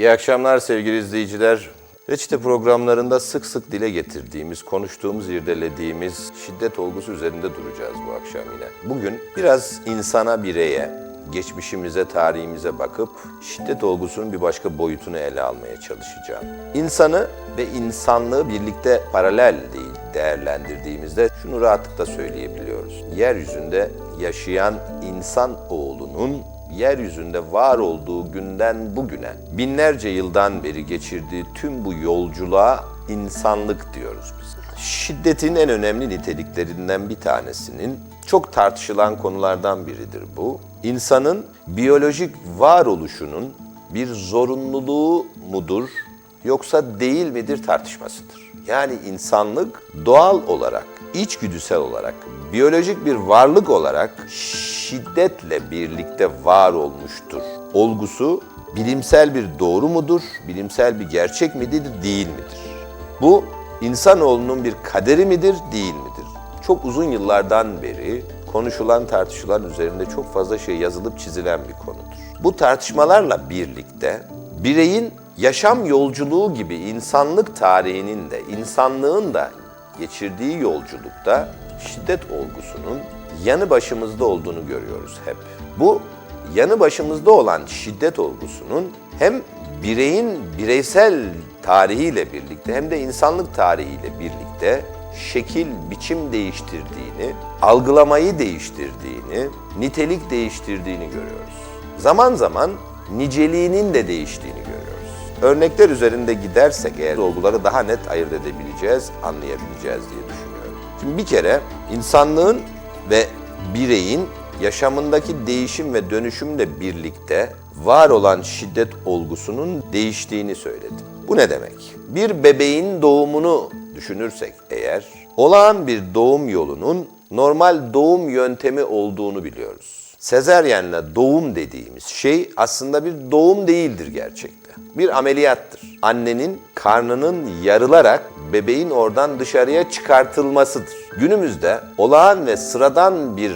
İyi akşamlar sevgili izleyiciler. Reçete programlarında sık sık dile getirdiğimiz, konuştuğumuz, irdelediğimiz şiddet olgusu üzerinde duracağız bu akşam yine. Bugün biraz insana, bireye, geçmişimize, tarihimize bakıp şiddet olgusunun bir başka boyutunu ele almaya çalışacağım. İnsanı ve insanlığı birlikte paralel değil değerlendirdiğimizde şunu rahatlıkla söyleyebiliyoruz. Yeryüzünde yaşayan insan oğlunun yeryüzünde var olduğu günden bugüne binlerce yıldan beri geçirdiği tüm bu yolculuğa insanlık diyoruz biz. Şiddetin en önemli niteliklerinden bir tanesinin çok tartışılan konulardan biridir bu. İnsanın biyolojik varoluşunun bir zorunluluğu mudur yoksa değil midir tartışmasıdır. Yani insanlık doğal olarak, içgüdüsel olarak, biyolojik bir varlık olarak şiddetle birlikte var olmuştur. Olgusu bilimsel bir doğru mudur, bilimsel bir gerçek midir, değil midir? Bu insanoğlunun bir kaderi midir, değil midir? Çok uzun yıllardan beri konuşulan, tartışılan üzerinde çok fazla şey yazılıp çizilen bir konudur. Bu tartışmalarla birlikte bireyin yaşam yolculuğu gibi insanlık tarihinin de, insanlığın da geçirdiği yolculukta şiddet olgusunun yanı başımızda olduğunu görüyoruz hep. Bu yanı başımızda olan şiddet olgusunun hem bireyin bireysel tarihiyle birlikte hem de insanlık tarihiyle birlikte şekil, biçim değiştirdiğini, algılamayı değiştirdiğini, nitelik değiştirdiğini görüyoruz. Zaman zaman niceliğinin de değiştiğini görüyoruz. Örnekler üzerinde gidersek eğer olguları daha net ayırt edebileceğiz, anlayabileceğiz diye düşünüyorum. Şimdi bir kere insanlığın ve bireyin yaşamındaki değişim ve dönüşümle birlikte var olan şiddet olgusunun değiştiğini söyledim. Bu ne demek? Bir bebeğin doğumunu düşünürsek eğer, olağan bir doğum yolunun normal doğum yöntemi olduğunu biliyoruz. Sezeryenle doğum dediğimiz şey aslında bir doğum değildir gerçekte. Bir ameliyattır. Annenin karnının yarılarak bebeğin oradan dışarıya çıkartılmasıdır. Günümüzde olağan ve sıradan bir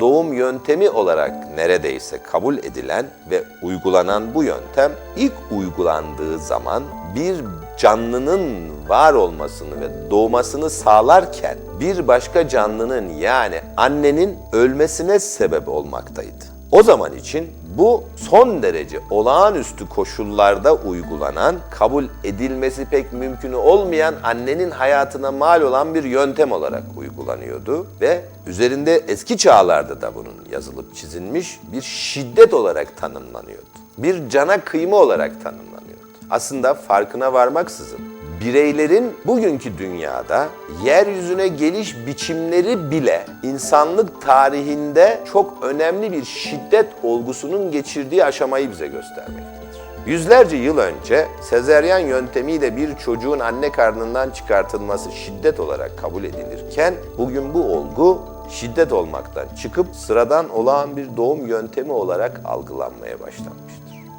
doğum yöntemi olarak neredeyse kabul edilen ve uygulanan bu yöntem ilk uygulandığı zaman bir canlının var olmasını ve doğmasını sağlarken bir başka canlının yani annenin ölmesine sebep olmaktaydı. O zaman için bu son derece olağanüstü koşullarda uygulanan, kabul edilmesi pek mümkün olmayan annenin hayatına mal olan bir yöntem olarak uygulanıyordu ve üzerinde eski çağlarda da bunun yazılıp çizilmiş bir şiddet olarak tanımlanıyordu. Bir cana kıyma olarak tanımlanıyordu. Aslında farkına varmaksızın bireylerin bugünkü dünyada yeryüzüne geliş biçimleri bile insanlık tarihinde çok önemli bir şiddet olgusunun geçirdiği aşamayı bize göstermektedir. Yüzlerce yıl önce sezeryan yöntemiyle bir çocuğun anne karnından çıkartılması şiddet olarak kabul edilirken bugün bu olgu şiddet olmaktan çıkıp sıradan olağan bir doğum yöntemi olarak algılanmaya başlanmıştır.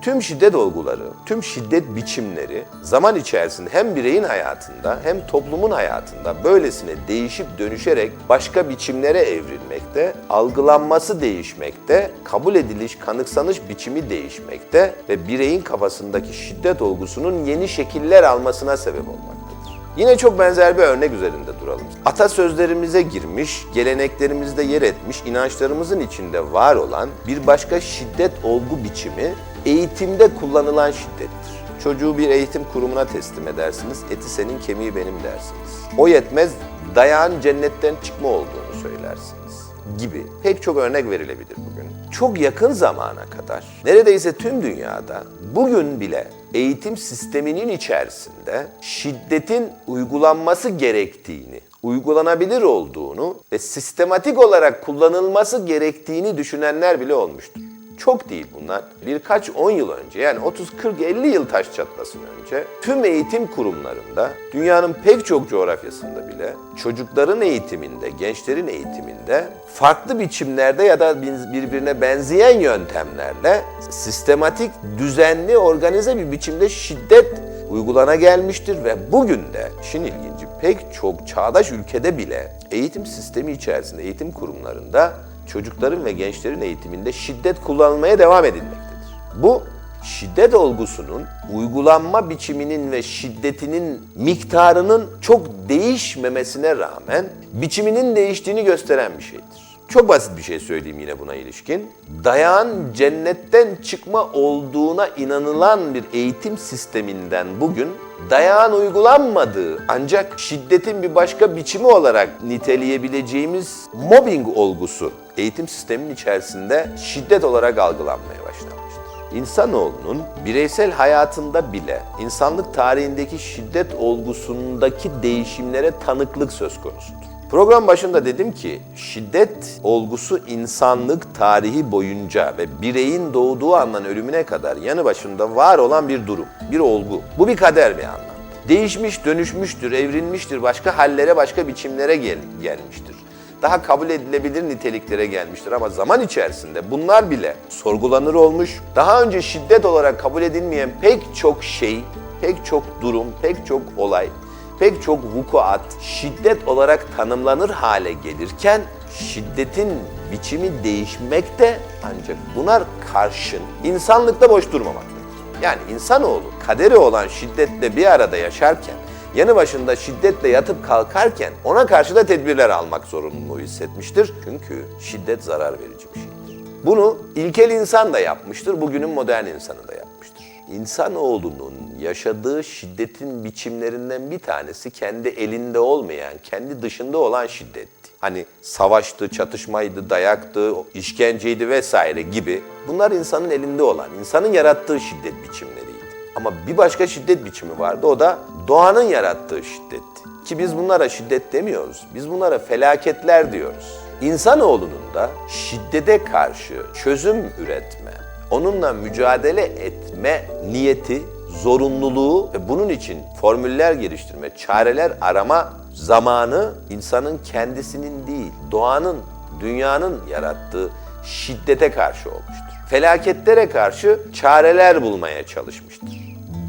Tüm şiddet olguları, tüm şiddet biçimleri zaman içerisinde hem bireyin hayatında hem toplumun hayatında böylesine değişip dönüşerek başka biçimlere evrilmekte, algılanması değişmekte, kabul ediliş, kanıksanış biçimi değişmekte ve bireyin kafasındaki şiddet olgusunun yeni şekiller almasına sebep olmaktadır. Yine çok benzer bir örnek üzerinde duralım. Atasözlerimize girmiş, geleneklerimizde yer etmiş, inançlarımızın içinde var olan bir başka şiddet olgu biçimi eğitimde kullanılan şiddettir. Çocuğu bir eğitim kurumuna teslim edersiniz, eti senin kemiği benim dersiniz. O yetmez, dayağın cennetten çıkma olduğunu söylersiniz gibi pek çok örnek verilebilir bugün. Çok yakın zamana kadar neredeyse tüm dünyada bugün bile eğitim sisteminin içerisinde şiddetin uygulanması gerektiğini, uygulanabilir olduğunu ve sistematik olarak kullanılması gerektiğini düşünenler bile olmuştur. Çok değil bunlar. Birkaç on yıl önce yani 30, 40, 50 yıl taş çatlasın önce tüm eğitim kurumlarında dünyanın pek çok coğrafyasında bile çocukların eğitiminde, gençlerin eğitiminde farklı biçimlerde ya da birbirine benzeyen yöntemlerle sistematik, düzenli, organize bir biçimde şiddet uygulana gelmiştir ve bugün de işin ilginci pek çok çağdaş ülkede bile eğitim sistemi içerisinde, eğitim kurumlarında çocukların ve gençlerin eğitiminde şiddet kullanılmaya devam edilmektedir. Bu şiddet olgusunun uygulanma biçiminin ve şiddetinin miktarının çok değişmemesine rağmen biçiminin değiştiğini gösteren bir şeydir. Çok basit bir şey söyleyeyim yine buna ilişkin. Dayağın cennetten çıkma olduğuna inanılan bir eğitim sisteminden bugün dayağın uygulanmadığı ancak şiddetin bir başka biçimi olarak niteleyebileceğimiz mobbing olgusu eğitim sisteminin içerisinde şiddet olarak algılanmaya başlanmıştır. İnsanoğlunun bireysel hayatında bile insanlık tarihindeki şiddet olgusundaki değişimlere tanıklık söz konusudur. Program başında dedim ki şiddet olgusu insanlık tarihi boyunca ve bireyin doğduğu andan ölümüne kadar yanı başında var olan bir durum, bir olgu. Bu bir kader bir anlamda. Değişmiş, dönüşmüştür, evrilmiştir, başka hallere, başka biçimlere gel gelmiştir. Daha kabul edilebilir niteliklere gelmiştir ama zaman içerisinde bunlar bile sorgulanır olmuş. Daha önce şiddet olarak kabul edilmeyen pek çok şey, pek çok durum, pek çok olay pek çok vukuat şiddet olarak tanımlanır hale gelirken şiddetin biçimi değişmekte ancak buna karşın insanlıkta boş durmamaktadır. Yani insanoğlu kaderi olan şiddetle bir arada yaşarken yanı başında şiddetle yatıp kalkarken ona karşı da tedbirler almak zorunluluğu hissetmiştir. Çünkü şiddet zarar verici bir şeydir. Bunu ilkel insan da yapmıştır, bugünün modern insanı da yapmıştır. İnsanoğlunun yaşadığı şiddetin biçimlerinden bir tanesi kendi elinde olmayan, kendi dışında olan şiddetti. Hani savaştı, çatışmaydı, dayaktı, işkenceydi vesaire gibi. Bunlar insanın elinde olan, insanın yarattığı şiddet biçimleriydi. Ama bir başka şiddet biçimi vardı, o da doğanın yarattığı şiddetti. Ki biz bunlara şiddet demiyoruz, biz bunlara felaketler diyoruz. İnsanoğlunun da şiddete karşı çözüm üretme, onunla mücadele etme niyeti, zorunluluğu ve bunun için formüller geliştirme, çareler arama zamanı insanın kendisinin değil, doğanın, dünyanın yarattığı şiddete karşı olmuştur. Felaketlere karşı çareler bulmaya çalışmıştır.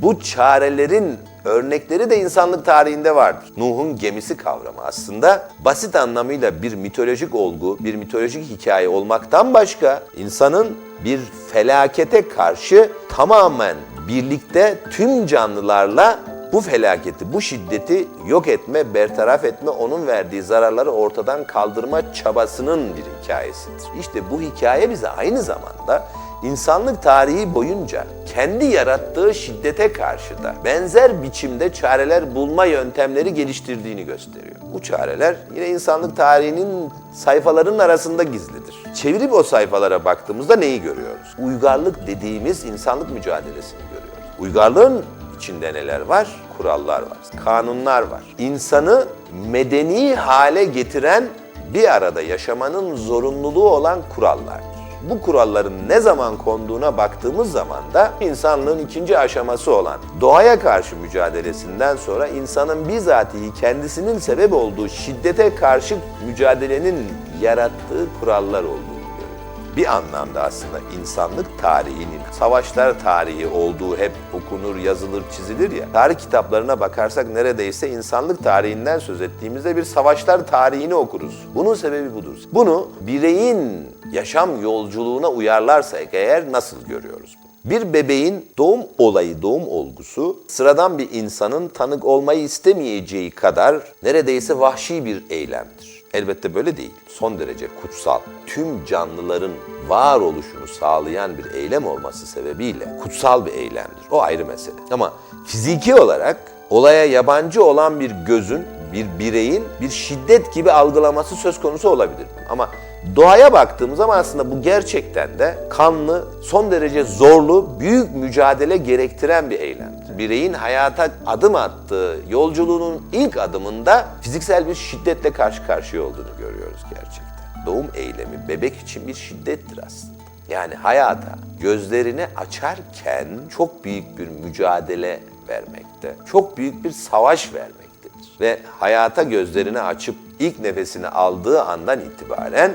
Bu çarelerin örnekleri de insanlık tarihinde vardır. Nuh'un gemisi kavramı aslında basit anlamıyla bir mitolojik olgu, bir mitolojik hikaye olmaktan başka insanın bir felakete karşı tamamen birlikte tüm canlılarla bu felaketi, bu şiddeti yok etme, bertaraf etme, onun verdiği zararları ortadan kaldırma çabasının bir hikayesidir. İşte bu hikaye bize aynı zamanda insanlık tarihi boyunca kendi yarattığı şiddete karşı da benzer biçimde çareler bulma yöntemleri geliştirdiğini gösteriyor. Bu çareler yine insanlık tarihinin sayfalarının arasında gizlidir. Çevirip o sayfalara baktığımızda neyi görüyoruz? Uygarlık dediğimiz insanlık mücadelesini görüyoruz. Uygarlığın içinde neler var? Kurallar var, kanunlar var. İnsanı medeni hale getiren bir arada yaşamanın zorunluluğu olan kurallardır. Bu kuralların ne zaman konduğuna baktığımız zaman da insanlığın ikinci aşaması olan doğaya karşı mücadelesinden sonra insanın bizatihi kendisinin sebep olduğu şiddete karşı mücadelenin yarattığı kurallar görüyoruz. Bir anlamda aslında insanlık tarihinin savaşlar tarihi olduğu hep okunur, yazılır, çizilir ya. Tarih kitaplarına bakarsak neredeyse insanlık tarihinden söz ettiğimizde bir savaşlar tarihini okuruz. Bunun sebebi budur. Bunu bireyin yaşam yolculuğuna uyarlarsak eğer nasıl görüyoruz bunu? Bir bebeğin doğum olayı, doğum olgusu sıradan bir insanın tanık olmayı istemeyeceği kadar neredeyse vahşi bir eylemdir. Elbette böyle değil. Son derece kutsal. Tüm canlıların varoluşunu sağlayan bir eylem olması sebebiyle kutsal bir eylemdir. O ayrı mesele. Ama fiziki olarak olaya yabancı olan bir gözün, bir bireyin bir şiddet gibi algılaması söz konusu olabilir. Ama doğaya baktığımız zaman aslında bu gerçekten de kanlı, son derece zorlu, büyük mücadele gerektiren bir eylemdir. Bireyin hayata adım attığı yolculuğunun ilk adımında fiziksel bir şiddetle karşı karşıya olduğunu görüyoruz gerçekten. Doğum eylemi bebek için bir şiddettir aslında. Yani hayata gözlerini açarken çok büyük bir mücadele vermekte, çok büyük bir savaş vermektedir. Ve hayata gözlerini açıp ilk nefesini aldığı andan itibaren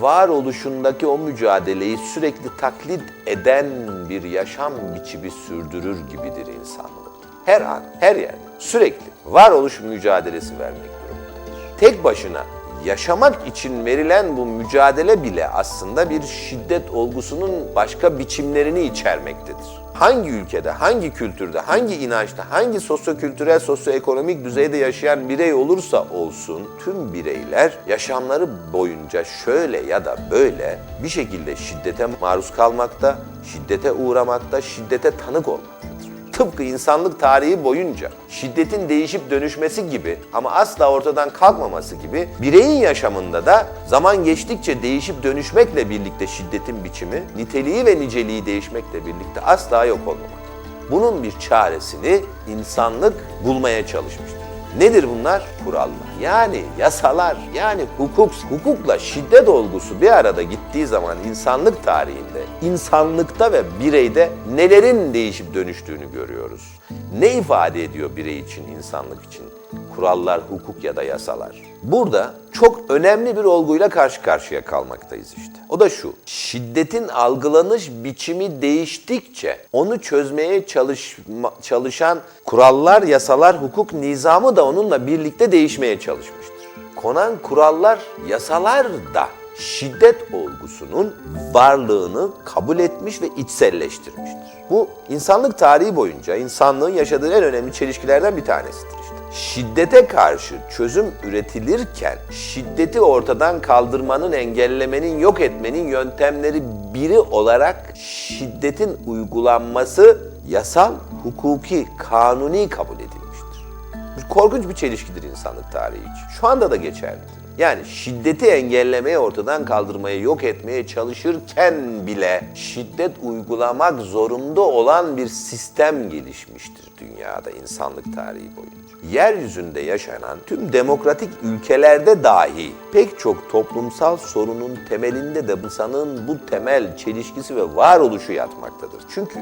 varoluşundaki o mücadeleyi sürekli taklit eden bir yaşam biçimi sürdürür gibidir insanoğlu. Her an, her yerde, sürekli varoluş mücadelesi vermek durumundadır. Tek başına yaşamak için verilen bu mücadele bile aslında bir şiddet olgusunun başka biçimlerini içermektedir. Hangi ülkede, hangi kültürde, hangi inançta, hangi sosyokültürel, sosyoekonomik düzeyde yaşayan birey olursa olsun tüm bireyler yaşamları boyunca şöyle ya da böyle bir şekilde şiddete maruz kalmakta, şiddete uğramakta, şiddete tanık olmaktadır. Tıpkı insanlık tarihi boyunca şiddetin değişip dönüşmesi gibi ama asla ortadan kalkmaması gibi bireyin yaşamında da zaman geçtikçe değişip dönüşmekle birlikte şiddetin biçimi, niteliği ve niceliği değişmekle birlikte asla yok olmamaktadır. Bunun bir çaresini insanlık bulmaya çalışmıştır. Nedir bunlar? Kurallar. Yani yasalar, yani hukuk, hukukla şiddet olgusu bir arada gittiği zaman insanlık tarihinde, insanlıkta ve bireyde nelerin değişip dönüştüğünü görüyoruz. Ne ifade ediyor birey için, insanlık için? Kurallar, hukuk ya da yasalar. Burada çok önemli bir olguyla karşı karşıya kalmaktayız işte. O da şu, şiddetin algılanış biçimi değiştikçe onu çözmeye çalışma, çalışan kurallar, yasalar, hukuk nizamı da onunla birlikte değişmeye çalışmıştır. Konan kurallar, yasalar da şiddet olgusunun varlığını kabul etmiş ve içselleştirmiştir. Bu insanlık tarihi boyunca insanlığın yaşadığı en önemli çelişkilerden bir tanesidir işte. Şiddete karşı çözüm üretilirken şiddeti ortadan kaldırmanın, engellemenin, yok etmenin yöntemleri biri olarak şiddetin uygulanması yasal, hukuki, kanuni kabul edilmiştir. Korkunç bir çelişkidir insanlık tarihi için. Şu anda da geçerlidir. Yani şiddeti engellemeye, ortadan kaldırmaya, yok etmeye çalışırken bile şiddet uygulamak zorunda olan bir sistem gelişmiştir dünyada insanlık tarihi boyunca. Yeryüzünde yaşanan tüm demokratik ülkelerde dahi pek çok toplumsal sorunun temelinde de insanın bu temel çelişkisi ve varoluşu yatmaktadır. Çünkü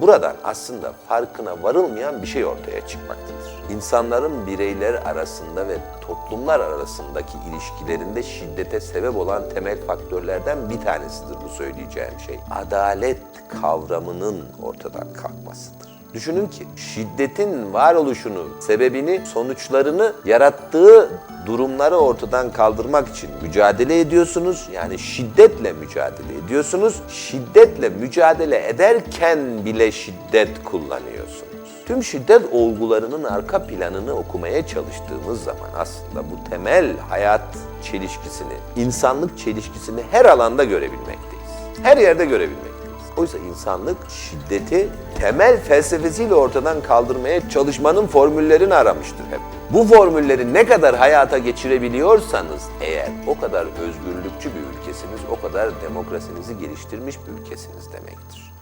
buradan aslında farkına varılmayan bir şey ortaya çıkmaktadır. İnsanların bireyler arasında ve toplumlar arasındaki ilişkilerinde şiddete sebep olan temel faktörlerden bir tanesidir bu söyleyeceğim şey. Adalet kavramının ortadan kalkmasıdır. Düşünün ki şiddetin varoluşunu, sebebini, sonuçlarını yarattığı durumları ortadan kaldırmak için mücadele ediyorsunuz. Yani şiddetle mücadele ediyorsunuz. Şiddetle mücadele ederken bile şiddet kullanıyorsunuz. Tüm şiddet olgularının arka planını okumaya çalıştığımız zaman aslında bu temel hayat çelişkisini, insanlık çelişkisini her alanda görebilmekteyiz. Her yerde görebilmekteyiz. Oysa insanlık şiddeti temel felsefesiyle ortadan kaldırmaya çalışmanın formüllerini aramıştır hep. Bu formülleri ne kadar hayata geçirebiliyorsanız eğer o kadar özgürlükçü bir ülkesiniz, o kadar demokrasinizi geliştirmiş bir ülkesiniz demektir.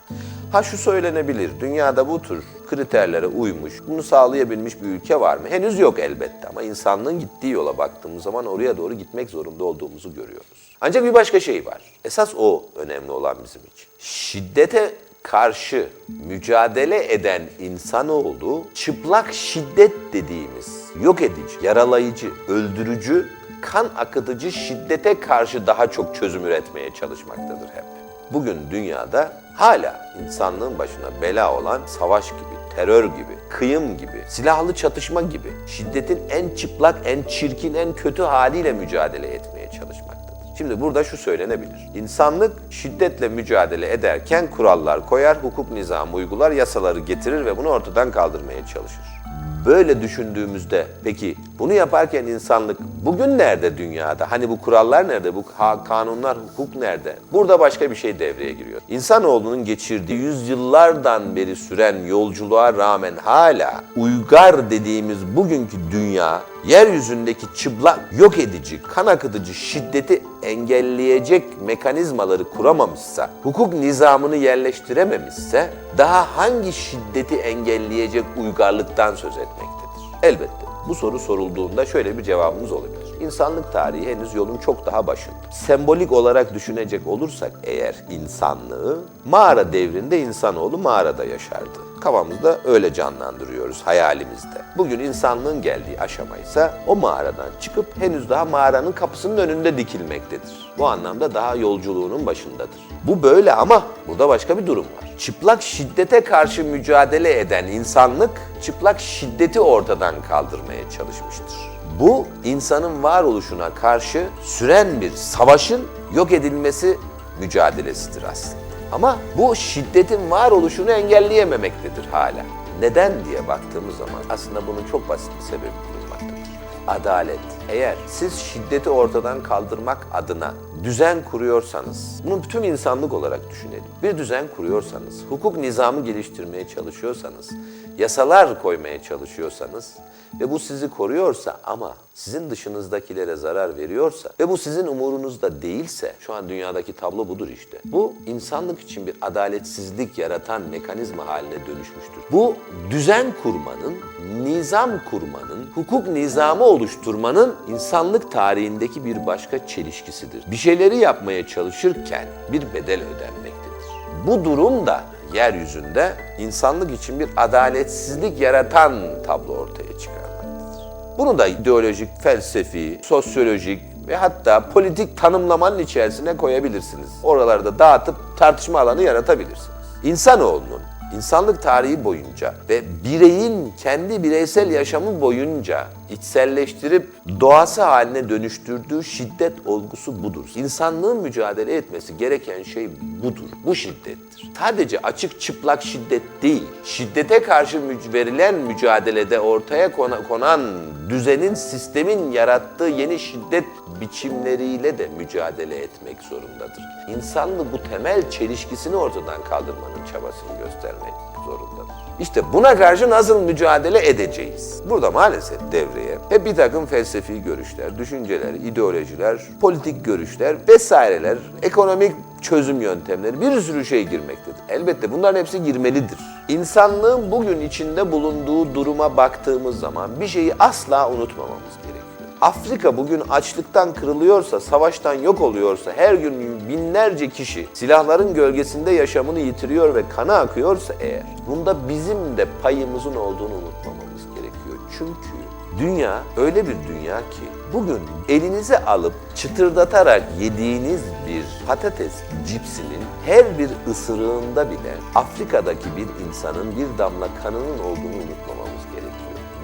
Ha şu söylenebilir, dünyada bu tür kriterlere uymuş, bunu sağlayabilmiş bir ülke var mı? Henüz yok elbette ama insanlığın gittiği yola baktığımız zaman oraya doğru gitmek zorunda olduğumuzu görüyoruz. Ancak bir başka şey var. Esas o önemli olan bizim için. Şiddete karşı mücadele eden insanoğlu çıplak şiddet dediğimiz yok edici, yaralayıcı, öldürücü, kan akıtıcı şiddete karşı daha çok çözüm üretmeye çalışmaktadır hep. Bugün dünyada hala insanlığın başına bela olan savaş gibi, terör gibi, kıyım gibi, silahlı çatışma gibi şiddetin en çıplak, en çirkin, en kötü haliyle mücadele etmeye çalışmaktadır. Şimdi burada şu söylenebilir. İnsanlık şiddetle mücadele ederken kurallar koyar, hukuk nizamı uygular, yasaları getirir ve bunu ortadan kaldırmaya çalışır. Böyle düşündüğümüzde peki bunu yaparken insanlık bugün nerede dünyada? Hani bu kurallar nerede? Bu kanunlar, hukuk nerede? Burada başka bir şey devreye giriyor. İnsanoğlunun geçirdiği yüzyıllardan beri süren yolculuğa rağmen hala uygar dediğimiz bugünkü dünya yeryüzündeki çıplak, yok edici, kan akıtıcı şiddeti engelleyecek mekanizmaları kuramamışsa, hukuk nizamını yerleştirememişse daha hangi şiddeti engelleyecek uygarlıktan söz etmektedir? Elbette bu soru sorulduğunda şöyle bir cevabımız olabilir. İnsanlık tarihi henüz yolun çok daha başında. Sembolik olarak düşünecek olursak eğer insanlığı, mağara devrinde insanoğlu mağarada yaşardı. Kafamızda öyle canlandırıyoruz hayalimizde. Bugün insanlığın geldiği aşama ise o mağaradan çıkıp henüz daha mağaranın kapısının önünde dikilmektedir. Bu anlamda daha yolculuğunun başındadır. Bu böyle ama burada başka bir durum var. Çıplak şiddete karşı mücadele eden insanlık çıplak şiddeti ortadan kaldırmaya çalışmıştır. Bu insanın varoluşuna karşı süren bir savaşın yok edilmesi mücadelesidir aslında. Ama bu şiddetin varoluşunu engelleyememektedir hala. Neden diye baktığımız zaman aslında bunun çok basit bir sebebi bulunmaktadır. Adalet. Eğer siz şiddeti ortadan kaldırmak adına düzen kuruyorsanız, bunu tüm insanlık olarak düşünelim. Bir düzen kuruyorsanız, hukuk nizamı geliştirmeye çalışıyorsanız, yasalar koymaya çalışıyorsanız ve bu sizi koruyorsa ama sizin dışınızdakilere zarar veriyorsa ve bu sizin umurunuzda değilse şu an dünyadaki tablo budur işte. Bu insanlık için bir adaletsizlik yaratan mekanizma haline dönüşmüştür. Bu düzen kurmanın, nizam kurmanın, hukuk nizamı oluşturmanın insanlık tarihindeki bir başka çelişkisidir. Bir şeyleri yapmaya çalışırken bir bedel ödenmektedir. Bu durum da yeryüzünde insanlık için bir adaletsizlik yaratan tablo ortaya çıkarmaktadır. Bunu da ideolojik, felsefi, sosyolojik ve hatta politik tanımlamanın içerisine koyabilirsiniz. Oralarda dağıtıp tartışma alanı yaratabilirsiniz. İnsanoğlunun insanlık tarihi boyunca ve bireyin kendi bireysel yaşamı boyunca içselleştirip doğası haline dönüştürdüğü şiddet olgusu budur. İnsanlığın mücadele etmesi gereken şey budur. Bu şiddettir. Sadece açık çıplak şiddet değil, şiddete karşı verilen mücadelede ortaya kona- konan düzenin, sistemin yarattığı yeni şiddet biçimleriyle de mücadele etmek zorundadır. İnsanlık bu temel çelişkisini ortadan kaldırmanın çabasını göstermek zorundadır. İşte buna karşı nasıl mücadele edeceğiz? Burada maalesef devreye hep bir takım felsefi görüşler, düşünceler, ideolojiler, politik görüşler vesaireler, ekonomik çözüm yöntemleri bir sürü şey girmektedir. Elbette bunların hepsi girmelidir. İnsanlığın bugün içinde bulunduğu duruma baktığımız zaman bir şeyi asla unutmamamız gerekiyor. Afrika bugün açlıktan kırılıyorsa, savaştan yok oluyorsa, her gün binlerce kişi silahların gölgesinde yaşamını yitiriyor ve kanı akıyorsa eğer, bunda bizim de payımızın olduğunu unutmamamız gerekiyor. Çünkü dünya öyle bir dünya ki bugün elinize alıp çıtırdatarak yediğiniz bir patates cipsinin her bir ısırığında bile Afrika'daki bir insanın bir damla kanının olduğunu gerekiyor.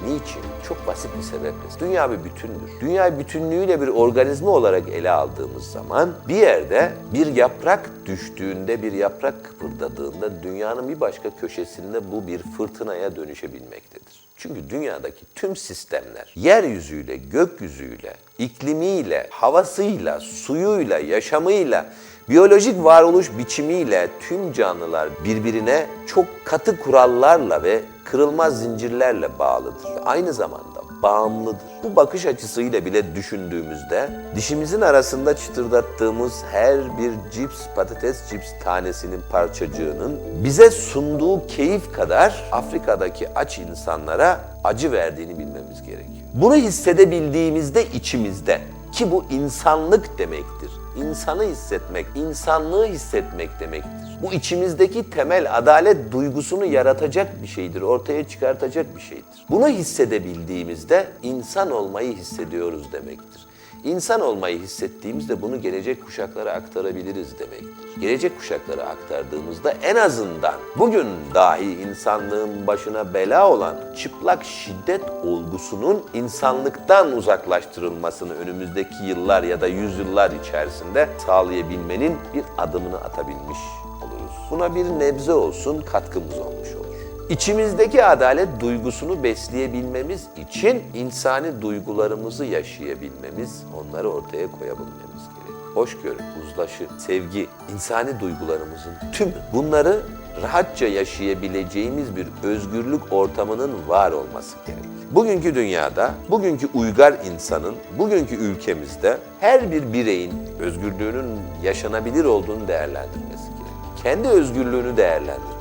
Niçin? Çok basit bir sebeple. Dünya bir bütündür. Dünya bütünlüğüyle bir organizma olarak ele aldığımız zaman bir yerde bir yaprak düştüğünde, bir yaprak kıpırdadığında dünyanın bir başka köşesinde bu bir fırtınaya dönüşebilmektedir. Çünkü dünyadaki tüm sistemler yeryüzüyle, gökyüzüyle, iklimiyle, havasıyla, suyuyla, yaşamıyla, biyolojik varoluş biçimiyle tüm canlılar birbirine çok katı kurallarla ve kırılmaz zincirlerle bağlıdır. Aynı zamanda bağımlıdır. Bu bakış açısıyla bile düşündüğümüzde dişimizin arasında çıtırdattığımız her bir cips, patates cips tanesinin parçacığının bize sunduğu keyif kadar Afrika'daki aç insanlara acı verdiğini bilmemiz gerekiyor. Bunu hissedebildiğimizde içimizde ki bu insanlık demektir. İnsanı hissetmek, insanlığı hissetmek demektir. Bu içimizdeki temel adalet duygusunu yaratacak bir şeydir, ortaya çıkartacak bir şeydir. Bunu hissedebildiğimizde insan olmayı hissediyoruz demektir. İnsan olmayı hissettiğimizde bunu gelecek kuşaklara aktarabiliriz demektir. Gelecek kuşaklara aktardığımızda en azından bugün dahi insanlığın başına bela olan çıplak şiddet olgusunun insanlıktan uzaklaştırılmasını önümüzdeki yıllar ya da yüzyıllar içerisinde sağlayabilmenin bir adımını atabilmiş oluruz. Buna bir nebze olsun katkımız olmuş olur. İçimizdeki adalet duygusunu besleyebilmemiz için insani duygularımızı yaşayabilmemiz, onları ortaya koyabilmemiz gerekiyor. Hoşgörü, uzlaşı, sevgi, insani duygularımızın tümü bunları rahatça yaşayabileceğimiz bir özgürlük ortamının var olması gerekir. Bugünkü dünyada, bugünkü uygar insanın, bugünkü ülkemizde her bir bireyin özgürlüğünün yaşanabilir olduğunu değerlendirmesi gerekir. Kendi özgürlüğünü değerlendirmesi gerekir.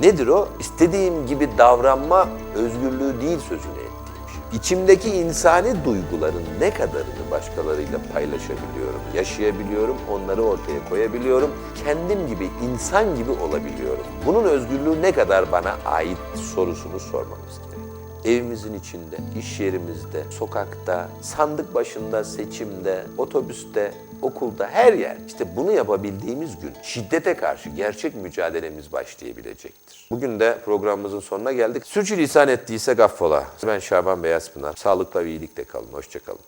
Nedir o? İstediğim gibi davranma özgürlüğü değil sözünü ettiğim şey. İçimdeki insani duyguların ne kadarını başkalarıyla paylaşabiliyorum, yaşayabiliyorum, onları ortaya koyabiliyorum. Kendim gibi, insan gibi olabiliyorum. Bunun özgürlüğü ne kadar bana ait sorusunu sormamız gerekiyor. Evimizin içinde, iş yerimizde, sokakta, sandık başında, seçimde, otobüste, okulda, her yer. İşte bunu yapabildiğimiz gün şiddete karşı gerçek mücadelemiz başlayabilecektir. Bugün de programımızın sonuna geldik. Sürçülisan ettiyse gaffola. Ben Şaban Beyazpınar. Sağlıkla ve iyilikle kalın. Hoşçakalın.